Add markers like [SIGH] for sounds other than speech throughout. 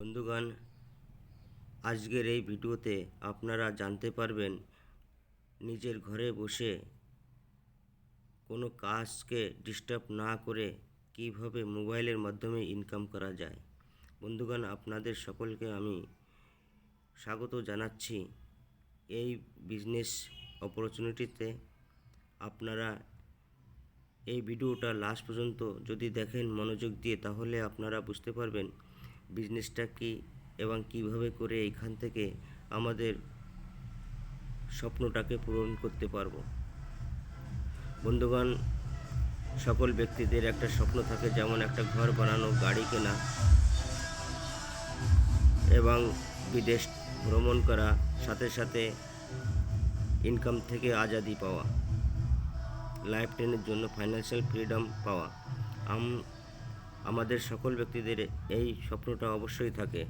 বন্ধুগণ, আজকের এই ভিডিওতে আপনারা জানতে পারবেন নিজের ঘরে বসে কোনো কাজকে ডিস্টার্ব না করে কীভাবে মোবাইলের মাধ্যমে ইনকাম করা যায়। বন্ধুগণ, আপনাদের সকলকে আমি স্বাগত জানাচ্ছি এই বিজনেস অপরচুনিটিতে আপনারা এই ভিডিওটা লাস্ট পর্যন্ত যদি দেখেন মনোযোগ দিয়ে, তাহলে আপনারা বুঝতে পারবেন বিজনেসটা কী এবং কীভাবে করে এইখান থেকে আমাদের স্বপ্নটাকে পূরণ করতে পারব? বন্ধুগণ, সকল ব্যক্তিদের একটা স্বপ্ন থাকে যেমন একটা ঘর বানানো, গাড়ি কেনা এবং বিদেশ ভ্রমণ করা, সাথে সাথে ইনকাম থেকে আজাদি পাওয়া লাইফ টাইমের জন্য ফাইন্যান্সিয়াল ফ্রিডম পাওয়া। আম আমাদের সকল ব্যক্তিদের এই স্বপ্নটা অবশ্যই থাকে।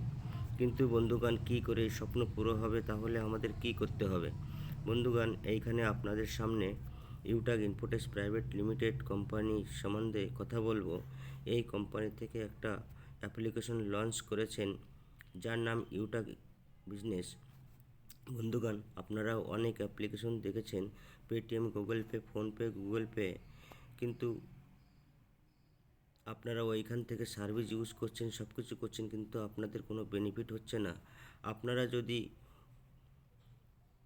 কিন্তু বন্ধুগান কি করে এই স্বপ্ন পুরো হবে, তাহলে আমাদের কি করতে হবে? বন্ধুগান এইখানে আপনাদের সামনে ইউটাক ইনফোটেস প্রাইভেট লিমিটেড কোম্পানি সম্বন্ধে কথা বলব। এই কোম্পানি থেকে একটা অ্যাপ্লিকেশন লঞ্চ করেছেন, যার নাম ইউটাক বিজনেস। বন্ধুগণ আপনারা অনেক অ্যাপ্লিকেশন দেখেছেন, Paytm, Google Pay PhonePe Google Pay. কিন্তু আপনারা ওইখান থেকে সার্ভিস ইউজ করছেন সব কিছু করছেন, কিন্তু আপনাদের কোনো বেনিফিট হচ্ছে না। আপনারা যদি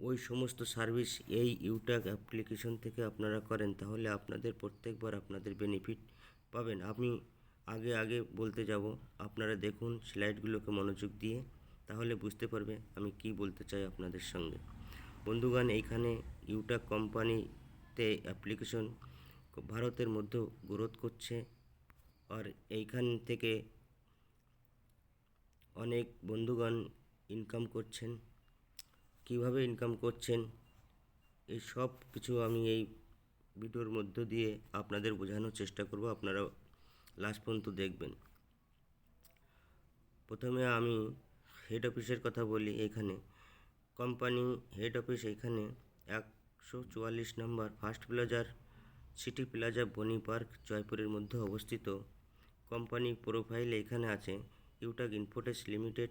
ওই সমস্ত সার্ভিস এই ইউটাক অ্যাপ্লিকেশন থেকে আপনারা করেন, তাহলে আপনাদের প্রত্যেকবার আপনাদের বেনিফিট পাবেন। আমি আগে আগে বলতে যাব, আপনারা দেখুন স্লাইডগুলোকে মনোযোগ দিয়ে, তাহলে বুঝতে পারবে আমি কি বলতে চাই আপনাদের সঙ্গে। বন্ধুগণ, এইখানে ইউটাক কোম্পানিতে অ্যাপ্লিকেশন ভারতের মধ্যেও গ্রোথ করছে। আর এইখান থেকে অনেক বন্ধুগণ ইনকাম করছেন। কীভাবে ইনকাম করছেন? এই সব কিছু আমি এই ভিডিওর মধ্য দিয়ে আপনাদের বোঝানোর চেষ্টা করব। আপনারা লাস্ট পর্যন্ত দেখবেন। প্রথমে আমি হেড অফিসের কথা বলি এখানে। কোম্পানি হেড অফিস এখানে একশো চুয়াল্লিশ নম্বর ফার্স্ট প্লাজার সিটি প্লাজা বনি পার্ক জয়পুরের মধ্যে অবস্থিত। কোম্পানি প্রোফাইল এখানে আছে ইউটাক infotech limited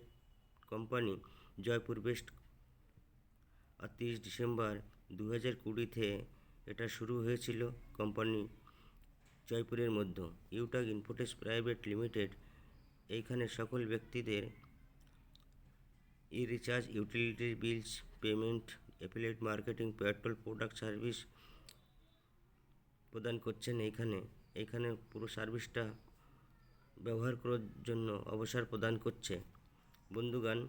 company, Jaipur best. আর তিরিশ ডিসেম্বর দু হাজার কুড়িতে এটা শুরু হয়েছিল কোম্পানি জয়পুরের মধ্যে। ইউটাক ইনফোটেস প্রাইভেট লিমিটেড, এইখানে সকল ব্যক্তিদের e recharge utility bills, payment, affiliate marketing, petrol product service প্রদান করছেন এইখানে। এইখানে পুরো সার্ভিসটা ব্যবহার করার জন্য অবসর প্রদান করছে। বন্ধুগান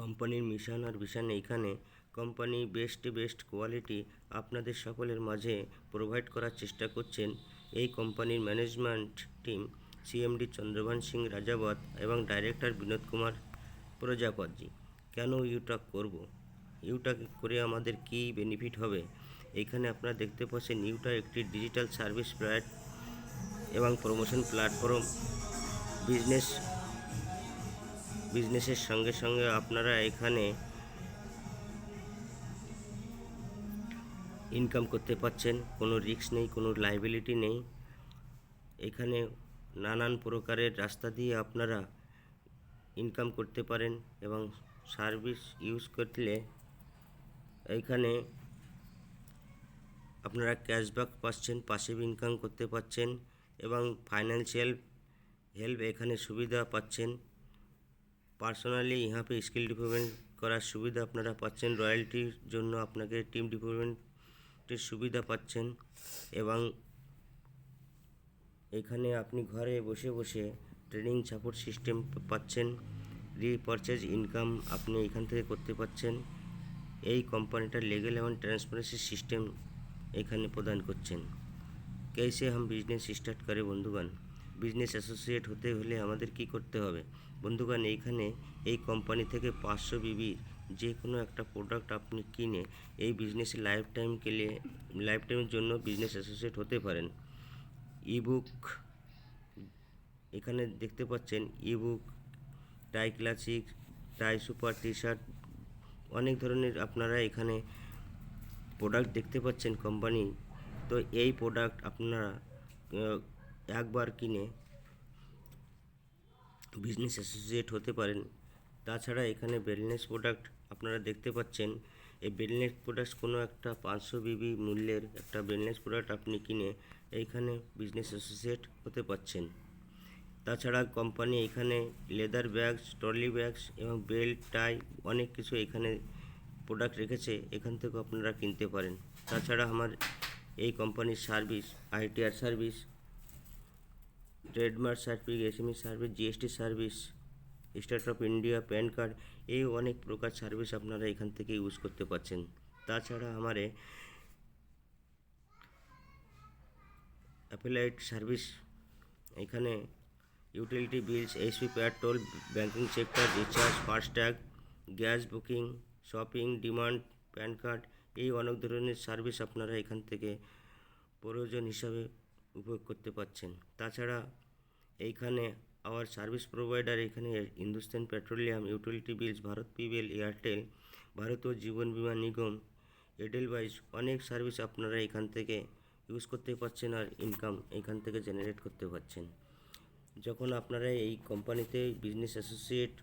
কোম্পানির মিশন আর ভিশন এইখানে কোম্পানি বেস্ট বেস্ট কোয়ালিটি আপনাদের সকলের মাঝে প্রোভাইড করার চেষ্টা করছেন। এই কোম্পানির management team CMD Chandrabhan Singh Rajawat এবং ডাইরেক্টর বিনোদ কুমার প্রজাপতি কেন ইউটাক করব? ইউটাক করে আমাদের কি বেনিফিট হবে? এখানে আপনারা দেখতে পাচ্ছেন ইউটা একটি ডিজিটাল সার্ভিস প্রোভাইড এবং প্রমোশন প্ল্যাটফর্ম বিজনেস বিজনেসের সঙ্গে সঙ্গে আপনারা এখানে ইনকাম করতে পারছেন কোনো রিস্ক নেই, কোনো লাইবিলিটি নেই। এখানে নানান প্রকারের রাস্তা দিয়ে আপনারা ইনকাম করতে পারেন এবং সার্ভিস ইউজ করলে এইখানে আপনারা ক্যাশব্যাক পাচ্ছেন পাসিভ ইনকাম করতে পারছেন এবং ফাইন্যান্সিয়াল হেল্প এখানে সুবিধা পাচ্ছেন। পার্সোনালি ইহা পে স্কিল ডেভেলপমেন্ট করার সুবিধা আপনারা পাচ্ছেন। রয়্যালটির জন্য আপনাকে টিম ডেভেলপমেন্টের সুবিধা পাচ্ছেন এবং এখানে আপনি ঘরে বসে বসে ট্রেনিং সাপোর্ট সিস্টেম পাচ্ছেন। রিপারচেজ ইনকাম আপনি এখান থেকে করতে পারছেন এই কোম্পানিটা লিগেল এবং ট্রান্সপারেন্সি সিস্টেম এখানে প্রদান করছেন। कैसे हम বিজনেস স্টার্ট করে বন্ধুগণ বিজনেস অ্যাসোসিয়েট হতে হলে আমাদের কি করতে হবে বন্ধুগণ এইখানে এই কোম্পানি থেকে পাঁচশো বিবির যে কোনো একটা প্রোডাক্ট আপনি কিনে এই বিজনেসে লাইফ টাইম কেলে লাইফ টাইমের জন্য বিজনেস অ্যাসোসিয়েট হতে পারেন ইবুক এখানে দেখতে পাচ্ছেন ebook tie classic tie super T shirt অনেক ধরনের আপনারা এখানে প্রোডাক্ট দেখতে পাচ্ছেন কোম্পানি তো এই প্রোডাক্ট আপনারা একবার কিনে বিজনেস অ্যাসোসিয়েট হতে পারেন। তাছাড়া এখানে ওয়েলনেস প্রোডাক্ট আপনারা দেখতে পাচ্ছেন। এই ওয়েলনেস প্রোডাক্ট কোনো একটা পাঁচশো বিবি মূল্যের একটা ওয়েলনেস প্রোডাক্ট আপনি কিনে এইখানে বিজনেস অ্যাসোসিয়েট হতে পারছেন তাছাড়া কোম্পানি এখানে লেদার ব্যাগস ট্রলি ব্যাগস এবং বেল্ট টাই অনেক কিছু এখানে প্রোডাক্ট রেখেছে। এখান থেকে আপনারা কিনতে পারেন। তাছাড়া আমার এই কোম্পানির service, ITR service, trademark service, SME service, GST service state of India, PAN card, এই অনেক প্রকার সার্ভিস আপনারা এখান থেকে ইউজ করতে পারছেন। তাছাড়া আমারে অ্যাপেলাইট সার্ভিস, এখানে utility bills HP petrol banking sector, recharge, FASTag, gas booking, shopping, demand, PAN card এই অনেক ধরনের সার্ভিস আপনারা এখান থেকে প্রয়োজন হিসাবে উপভোগ করতে পারছেন তাছাড়া এইখানে আওয়ার সার্ভিস প্রোভাইডার এখানে Hindustan petroleum utility bills Bharat PBL Airtel ভারতীয় জীবন বিমা নিগম এডেলওয়াইজ অনেক সার্ভিস আপনারা এখান থেকে ইউজ করতে পারছেন আর ইনকাম এখান থেকে জেনারেট করতে পারছেন যখন আপনারা এই কোম্পানিতে বিজনেস অ্যাসোসিয়েট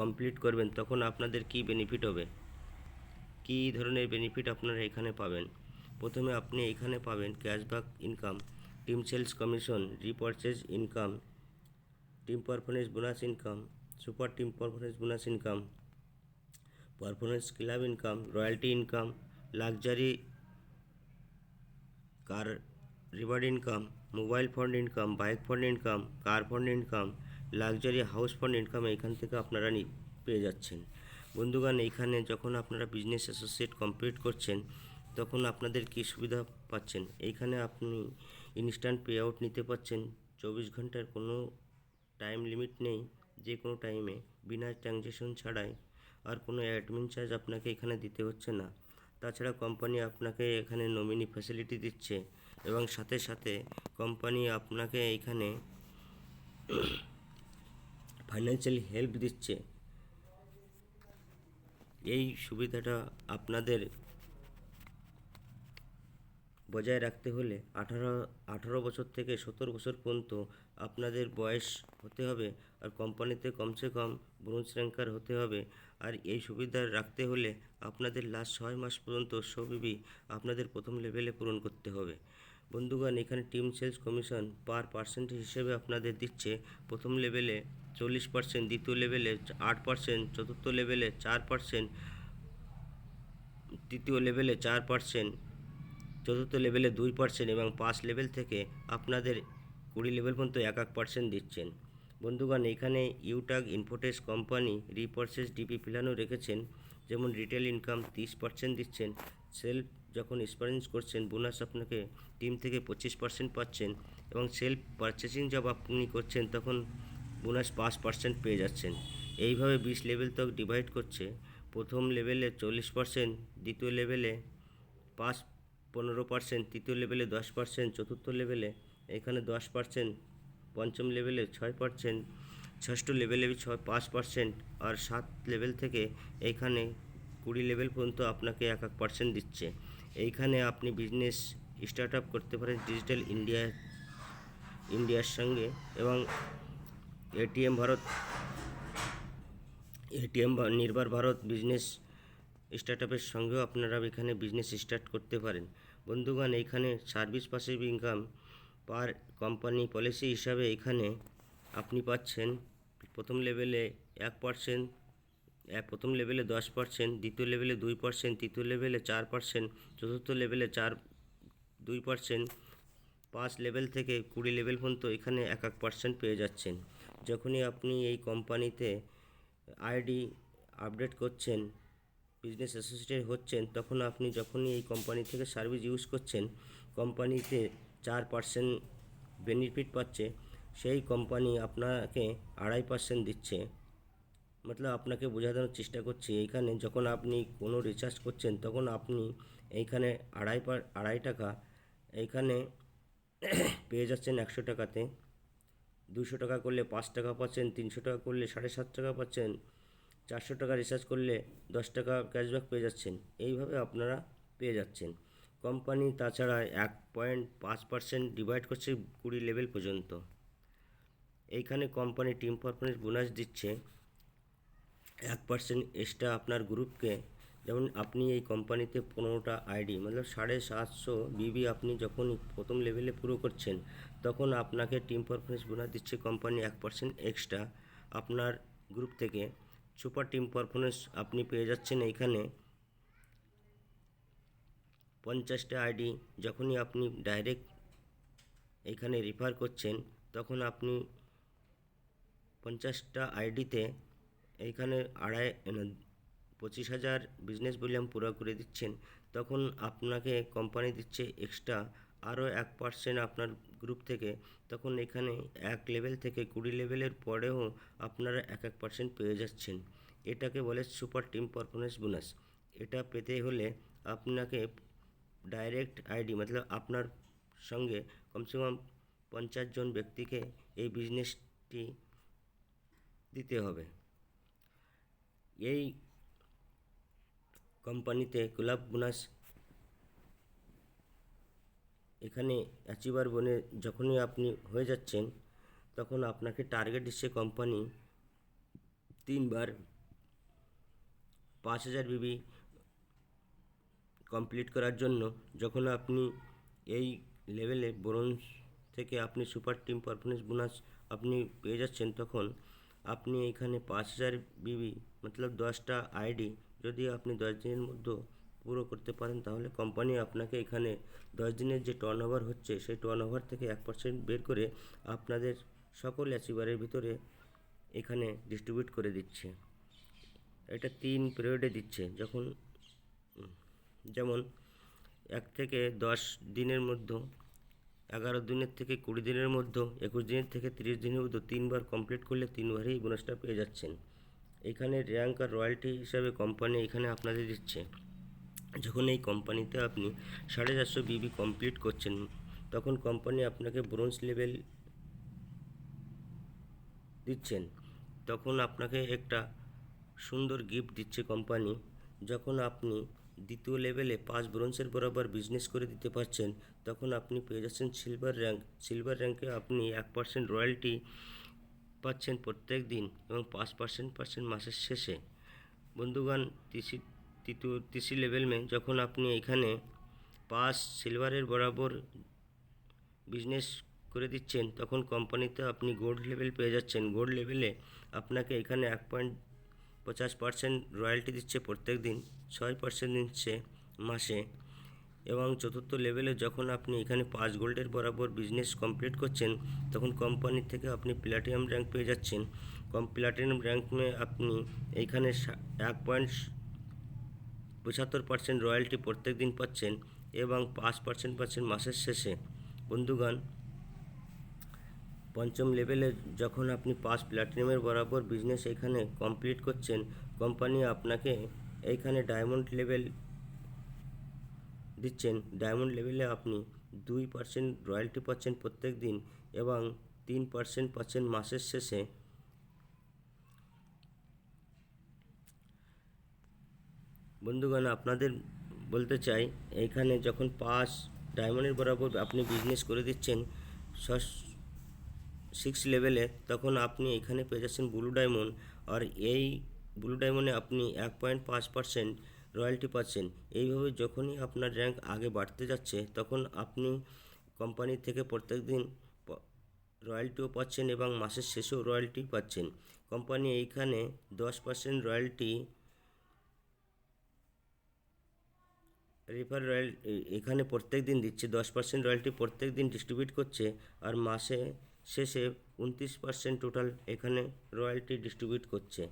কমপ্লিট করবেন, তখন আপনাদের কি বেনিফিট হবে? কী ধরনের বেনিফিট আপনারা এখানে পাবেন? প্রথমে আপনি এখানে পাবেন cashback income team sales commission repurchase income team performance bonus income super team performance bonus income performance club income royalty income luxury car reward income mobile fund income bike fund income car fund income luxury house fund income এখান থেকে আপনারা পেয়ে যাচ্ছেন। বন্ধুগণ, এইখানে যখন আপনারা business associate complete করছেন, তখন আপনাদের কী সুবিধা পাচ্ছেন? এইখানে আপনি ইনস্ট্যান্ট পে আউট নিতে পারছেন চব্বিশ ঘণ্টার কোনো টাইম লিমিট নেই, যে কোনো টাইমে বিনা ট্রানজ্যাকশন ছাড়াই আর কোনো অ্যাডমিন চার্জ আপনাকে এখানে দিতে হচ্ছে না। তাছাড়া কোম্পানি আপনাকে এখানে নমিনি ফ্যাসিলিটি দিচ্ছে এবং সাথে সাথে কোম্পানি আপনাকে এখানে [COUGHS] ফাইন্যান্সিয়ালি হেল্প দিচ্ছে। এই সুবিধাটা আপনাদের বজায় রাখতে হলে আঠারো আঠারো বছর থেকে সত্তর বছর পর্যন্ত আপনাদের বয়স হতে হবে আর কোম্পানিতে কমসে কম ব্রোঞ্জ র্যাঙ্কার হতে হবে। আর এই সুবিধা রাখতে হলে আপনাদের লাস্ট ছয় মাস পর্যন্ত সবিবি আপনাদের প্রথম লেভেলে পূরণ করতে হবে। বন্ধুগণ, এখানে team sales commission per percent হিসেবে আপনাদের দিচ্ছে প্রথম লেভেলে চল্লিশ পার্সেন্ট দ্বিতীয় লেভেলে আট পার্সেন্ট চতুর্থ লেভেলে চার পার্সেন্ট তৃতীয় লেভেলে চার পার্সেন্ট চতুর্থ লেভেলে দুই পার্সেন্ট এবং পাঁচ লেভেল থেকে আপনাদের কুড়ি লেভেল পর্যন্ত এক এক পার্সেন্ট দিচ্ছেন। বন্ধুগণ, এখানে ইউটাগ ইনফোটেস কোম্পানি রিপার্সেস ডিপি প্ল্যানও রেখেছেন। যেমন রিটেল ইনকাম তিরিশ পার্সেন্ট দিচ্ছেন সেলফ যখন এক্সপিরিয়েন্স করছেন বোনাস আপনাকে টিম থেকে পঁচিশ পার্সেন্ট পাচ্ছেন এবং সেলফ পারচেসিং জব আপনি করছেন, তখন বোনাস পাঁচ পার্সেন্ট পেয়ে যাচ্ছেন। এইভাবে বিশ লেভেল তক ডিভাইড করছে। প্রথম লেভেলে চল্লিশ পার্সেন্ট দ্বিতীয় লেভেলে পাঁচ পনেরো পার্সেন্ট তৃতীয় লেভেলে দশ পার্সেন্ট চতুর্থ লেভেলে এখানে দশ পার্সেন্ট পঞ্চম লেভেলে ছয় পার্সেন্ট ষষ্ঠ লেভেলে ছয় পাঁচ পার্সেন্ট আর সাত লেভেল থেকে এইখানে কুড়ি লেভেল পর্যন্ত আপনাকে এক এক পার্সেন্ট দিচ্ছে। এইখানে আপনি বিজনেস স্টার্ট আপ করতে পারেন ডিজিটাল ইন্ডিয়া ইন্ডিয়ার সঙ্গে এবং এটিএম ভারত এটিএম বা নির্ভর ভারত বিজনেস স্টার্টআপের সঙ্গেও আপনারা এখানে বিজনেস স্টার্ট করতে পারেন। বন্ধুগণ, এইখানে service passive income per company policy হিসাবে এখানে আপনি পাচ্ছেন প্রথম লেভেলে এক পার্সেন্ট প্রথম লেভেলে দশ পার্সেন্ট দ্বিতীয় লেভেলে দুই পার্সেন্ট তৃতীয় লেভেলে চার পার্সেন্ট চতুর্থ লেভেলে চার, দুই পার্সেন্ট পাঁচ লেভেল থেকে কুড়ি লেভেল পর্যন্ত এখানে এক এক পার্সেন্ট পেয়ে যাচ্ছেন। যখনই আপনি এই কোম্পানিতে আইডি আপডেট করছেন বিজনেস অ্যাসোসিয়েট হচ্ছেন, তখন আপনি যখনই এই কোম্পানি থেকে সার্ভিস ইউজ করছেন কোম্পানিতে চার পার্সেন্ট বেনিফিট পাচ্ছে, সেই কোম্পানি আপনাকে আড়াই পার্সেন্ট দিচ্ছে। মতলব আপনাকে বোঝানোর চেষ্টা করছি এইখানে যখন আপনি কোনো রিচার্জ করছেন তখন আপনি এইখানে আড়াই আড়াই টাকা এইখানে পেয়ে যাচ্ছেন একশো টাকাতে। দুশো টাকা করলে পাঁচ টাকা পাচ্ছেন, তিনশো টাকা করলে সাড়ে সাত টাকা পাচ্ছেন, চারশো টাকা রিচার্জ করলে দশ টাকা ক্যাশব্যাক পেয়ে যাচ্ছেন। এইভাবে আপনারা পেয়ে যাচ্ছেন। কোম্পানি তাছাড়া এক পয়েন্ট পাঁচ পার্সেন্ট ডিভাইড করছে কুড়ি লেভেল পর্যন্ত। এইখানে কোম্পানি টিম পারফরমেন্স বোনাস দিচ্ছে। এক পার্সেন্ট এক্সট্রা আপনার গ্রুপকে। যেমন আপনি এই কোম্পানিতে পনেরোটা আইডি মতলব সাড়ে সাতশো বিবি আপনি যখন প্রথম লেভেলে পুরো করছেন, তখন আপনাকে টিম পারফরমেন্স বোনাস দিচ্ছে কোম্পানি এক পার্সেন্ট এক্সট্রা আপনার গ্রুপ থেকে সুপার টিম পারফরমেন্স আপনি পেয়ে যাচ্ছেন এইখানে। পঞ্চাশটা আইডি যখনই আপনি ডাইরেক্ট এইখানে রেফার করছেন, তখন আপনি পঞ্চাশটা আইডিতে এইখানে আড়াই পঁচিশ হাজার বিজনেস ভলিউম পুরো করে দিচ্ছেন, তখন আপনাকে কোম্পানি দিচ্ছে এক্সট্রা আরও এক পার্সেন্ট আপনার গ্রুপ থেকে, তখন এখানে এক লেভেল থেকে কুড়ি লেভেলের পরেও আপনারা এক এক পার্সেন্ট পেয়ে যাচ্ছেন। এটাকে বলে সুপার টিম পারফরমেন্স বোনাস এটা পেতে হলে আপনাকে ডাইরেক্ট আইডি মতলব আপনার সঙ্গে কমসে কম পঞ্চাশ জন ব্যক্তিকে এই বিজনেসটি দিতে হবে। এই কোম্পানিতে ক্লাব বোনাস এখানে অ্যাচিভার বনে যখনই আপনি হয়ে যাচ্ছেন, তখন আপনাকে টার্গেট দিচ্ছে কোম্পানি তিনবার। পাঁচ হাজার বিবি কমপ্লিট করার জন্য যখন আপনি এই লেভেলে ব্রোঞ্জ থেকে আপনি সুপার টিম পারফরমেন্স বোনাস আপনি পেয়ে যাচ্ছেন, তখন আপনি এখানে পাঁচ হাজার বিবি মতলব দশটা আইডি যদি আপনি দশ দিনের মধ্যে পুরো করতে পারেন তাহলে কোম্পানি আপনাকে এখানে দশ দিনের যে টার্ন ওভার হচ্ছে সেই টার্ন ওভার থেকে এক পার্সেন্ট বের করে আপনাদের সকল অ্যাচিভারের ভিতরে এখানে ডিস্ট্রিবিউট করে দিচ্ছে এটা তিন পিরিয়ডে দিচ্ছে যখন যেমন এক থেকে দশ দিনের মধ্যে এগারো দিনের থেকে কুড়ি দিনের মধ্যে একুশ দিনের থেকে তিরিশ দিনের মধ্যে তিনবার কমপ্লিট করলে তিনবারই বোনাসটা পেয়ে যাচ্ছেন এখানে র্যাঙ্ক আর রয়্যালটি হিসাবে কোম্পানি এখানে আপনাদের দিচ্ছে। যখন এই কোম্পানিতে আপনি সাড়ে চারশো বিবি কমপ্লিট করছেন, তখন কোম্পানি আপনাকে ব্রোঞ্জ লেভেল দিচ্ছেন। তখন আপনাকে একটা সুন্দর গিফট দিচ্ছে কোম্পানি যখন আপনি দ্বিতীয় লেভেলে পাঁচ ব্রোঞ্জের বরাবর বিজনেস করে দিতে পারছেন, তখন আপনি পেয়ে যাচ্ছেন সিলভার র্যাঙ্ক সিলভার র্যাঙ্কে আপনি এক পার্সেন্ট রয়্যালটি পাচ্ছেন প্রত্যেক দিন এবং পাঁচ পার্সেন্ট পার্সেন্ট মাসের শেষে। বন্ধুগণ, তিসি তৃতীয় তিসি লেভেল মে যখন আপনি এখানে পাঁচ সিলভারের বরাবর বিজনেস করে দিচ্ছেন, তখন কোম্পানিতে আপনি গোল্ড লেভেল পেয়ে যাচ্ছেন। গোল্ড লেভেলে আপনাকে এখানে এক পয়েন্ট পঞ্চাশ পার্সেন্ট রয়্যালটি দিচ্ছে প্রত্যেক দিন, ছয় পার্সেন্ট দিচ্ছে মাসে। এবং চতুর্থ লেভেলে যখন আপনি এখানে পাঁচ গোল্ডের বরাবর বিজনেস কমপ্লিট করছেন, তখন কোম্পানি থেকে আপনি প্লাটিনাম র্যাঙ্ক পেয়ে যাচ্ছেন। কম প্লাটিনাম র্যাঙ্ক আপনি এইখানে এক পয়েন্ট পঁচাত্তর পার্সেন্ট রয়্যালটি প্রত্যেক দিন পাচ্ছেন এবং পাঁচ পার্সেন্ট পাচ্ছেন মাসের শেষে। বন্ধুগণ, পঞ্চম লেভেলে যখন আপনি পাঁচ প্ল্যাটিনামের বরাবর বিজনেস এখানে কমপ্লিট করছেন কোম্পানি আপনাকে এইখানে ডায়মন্ড লেভেল দিচ্ছেন। ডায়মন্ড লেভেলে আপনি দুই পার্সেন্ট রয়্যালটি পাচ্ছেন প্রত্যেক দিন এবং তিন পার্সেন্ট পাচ্ছেন মাসের শেষে। বন্ধুগণ, আপনাদের বলতে চাই এইখানে যখন পাঁচ ডায়মন্ডের বরাবর আপনি বিজনেস করে দিচ্ছেন সিক্স লেভেলে তখন আপনি এখানে পেয়ে যাচ্ছেন ব্লু ডায়মন্ড আর এই ব্লু ডায়মন্ডে আপনি এক পয়েন্ট পাঁচ পার্সেন্ট রয়্যালটি পাচ্ছেন। এইভাবে যখনই আপনার র্যাঙ্ক আগে বাড়তে যাচ্ছে, তখন আপনি কোম্পানি থেকে প্রত্যেক দিন রয়্যালটিও পাচ্ছেন এবং মাসের শেষেও রয়্যালটি পাচ্ছেন। কোম্পানি এইখানে দশ পার্সেন্ট রয়্যালটি রেফার রয়্যাল, এখানে প্রত্যেক দিন দিচ্ছে, দশ পার্সেন্ট রয়্যালটি প্রত্যেক দিন ডিস্ট্রিবিউট করছে আর মাসে শেষে উনত্রিশ পার্সেন্ট টোটাল এখানে রয়্যালটি ডিস্ট্রিবিউট করছে।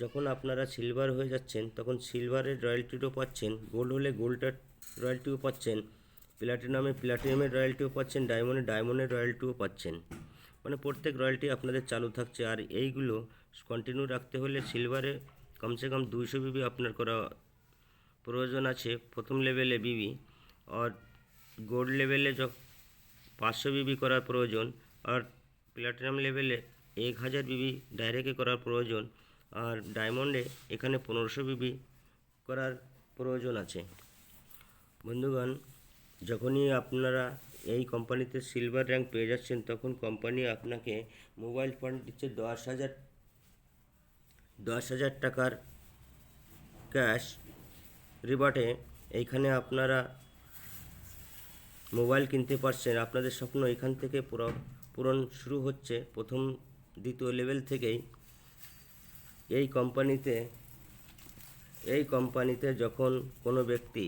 যখন আপনারা সিলভার হয়ে যাচ্ছেন, তখন সিলভারের রয়্যালটিও পাচ্ছেন। গোল্ড হলে গোল্ডের রয়্যালটিও পাচ্ছেন। প্লাটিনামে প্লাটিনামের রয়্যালটিও পাচ্ছেন। ডায়মন্ডে ডায়মন্ডের রয়্যালটিও পাচ্ছেন। মানে প্রত্যেক রয়্যালটি আপনাদের চালু থাকছে। আর এইগুলো কন্টিনিউ রাখতে হলে সিলভারে কমসে কম দুইশো বিবি আপনার করা প্রয়োজন আছে। প্রথম লেভেলে বিবি আর গোল্ড লেভেলে য পাঁচশো বিবি করার প্রয়োজন। আর প্ল্যাটিনাম লেভেলে এক হাজার বিবি ডাইরেক্টে করার প্রয়োজন। আর ডায়মন্ডে এখানে পনেরোশো বিবি করার প্রয়োজন আছে। বন্ধুগণ, যখনই আপনারা এই কোম্পানিতে সিলভার র্যাঙ্ক পেয়ে যাচ্ছেন, তখন কোম্পানি আপনাকে মোবাইল ফোন দিচ্ছে দশ হাজার দশ হাজার টাকার ক্যাশ রিবাটে এইখানে আপনারা মোবাইল কিনতে পারছেন। আপনাদের স্বপ্ন এখান থেকে পুরো- পূরণ শুরু হচ্ছে প্রথম, দ্বিতীয় লেভেল থেকেই। এই কোম্পানিতে এই কোম্পানিতে যখন কোনো ব্যক্তি